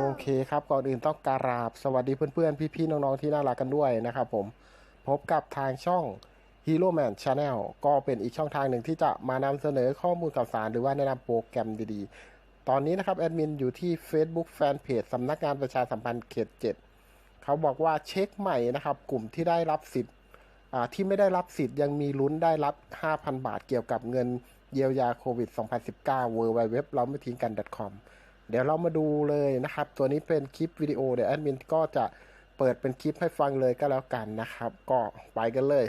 โอเคครับก่อนอื่นต้องกราบสวัสดีเพื่อนๆ พี่ๆ น้องๆ ที่น่ารักกันด้วยนะครับผม พบกับทางช่อง Hero Man Channel ก็เป็นอีกช่องทางหนึ่งที่จะมานำเสนอข้อมูลข่าวสาร หรือว่าแนะนำโปรแกรมดีๆ ตอนนี้นะครับ แอดมินอยู่ที่ Facebook Fanpage สำนักงานประชาสัมพันธ์เขต 7 เขาบอกว่าเช็คใหม่นะครับ กลุ่มที่ได้รับสิทธิ์ที่ไม่ได้รับสิทธิ์ยังมีลุ้นได้รับ 5,000 บาทเกี่ยวกับเงินเยียวยาโควิด 2019 w w w เราไม่ทิ้งกัน .com เดี๋ยวเรามาดูเลยนะครับ ตัวนี้เป็นคลิปวิดีโอเดี๋ยวแอดมินก็จะเปิดเป็นคลิปให้ฟังเลยก็แล้วกันนะครับ ก็ไปกันเลย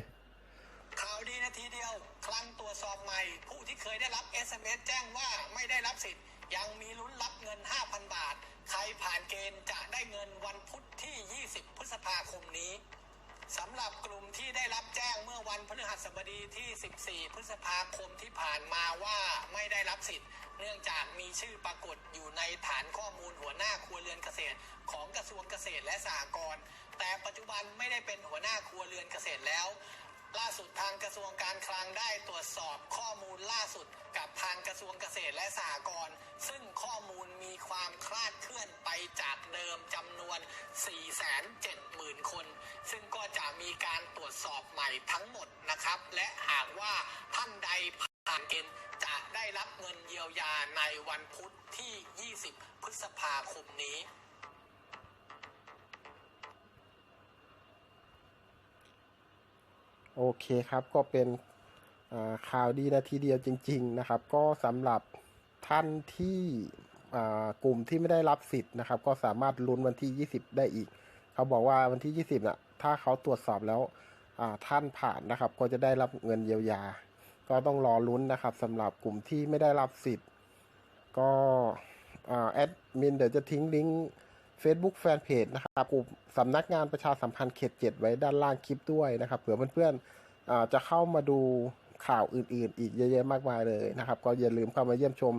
ข่าวดีนาทีเดียวคลังตรวจสอบใหม่ ผู้ที่เคยได้รับ SMS แจ้งว่าไม่ได้รับสิทธิ์ ยังมีลุ้นรับเงิน 5,000 บาท ใครผ่านเกณฑ์จะได้เงินวันพุธที่ 20 พฤษภาคมนี้สำหรับกลุ่มที่ได้รับแจ้งเมื่อวันพฤหัสบดีที่ 14 พฤษภาคมที่ผ่านมาว่าไม่ได้รับสิทธิ์ เนื่องจากมีชื่อปรากฏอยู่ในฐานข้อมูลหัวหน้าครัวเรือนเกษตร ของกระทรวงเกษตรและสหกรณ์แต่ปัจจุบันไม่ได้เป็นหัวหน้าครัวเรือนเกษตรแล้ว ล่าสุดทางกระทรวงการคลังได้ตรวจสอบข้อมูลล่าสุดกับทางกระทรวงเกษตรและสหกรณ์ซึ่งข้อมูลมีความคลาดเคลื่อนไปจากเดิมจำนวน 470,000 คน ซึ่งก็จะมีการตรวจสอบใหม่ทั้งหมดนะครับ และหากว่าท่านใดผ่านเกณฑ์ ได้รับเงินเยียวยาในวันพุธที่ 20 พฤษภาคมนี้ โอเคครับก็เป็นข่าวดีนาทีเดียวจริง ๆ นะครับ ก็สำหรับท่านที่กลุ่มที่ไม่ได้รับสิทธิ์นะครับ ก็สามารถลุ้นวันที่ 20 ได้อีก เขาบอกว่าวันที่ 20น่ะถ้าเขาตรวจสอบแล้วท่านผ่านนะครับ ก็จะได้รับเงินเยียวยา ก็ต้องรอลุ้นนะครับสำหรับกลุ่มที่ไม่ได้รับสิทธิ์ ก็แอดมินเดี๋ยวจะทิ้งลิงก์ Facebook Fanpage นะครับกลุ่มสำนักงานประชาสัมพันธ์เขตเจ็ดไว้ด้านล่างคลิปด้วยนะครับเผื่อเพื่อนๆจะเข้ามาดูข่าวอื่นๆ อีกเยอะแยะมากมายเลยนะครับ ก็อย่าลืมเข้ามาเยี่ยมชม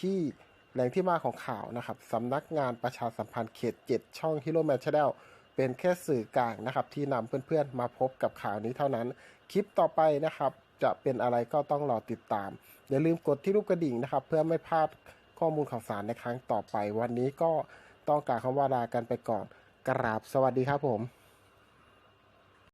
ที่แหล่งที่มาของข่าวนะครับสำนักงานประชาสัมพันธ์เขต7ช่อง Hero Man Channel เป็นแค่สื่อกลางนะครับที่นำเพื่อนๆมาพบกับข่าวนี้เท่านั้น คลิปต่อไปนะครับ จะเป็นอะไรก็ต้องรอติดตาม อย่าลืมกดที่รูปกระดิ่งนะครับ เพื่อไม่พลาดข้อมูลข่าวสารในครั้งต่อไป วันนี้ก็ต้องกล่ารคำว่าลากันไปก่อนกราบสวัสดีครับผม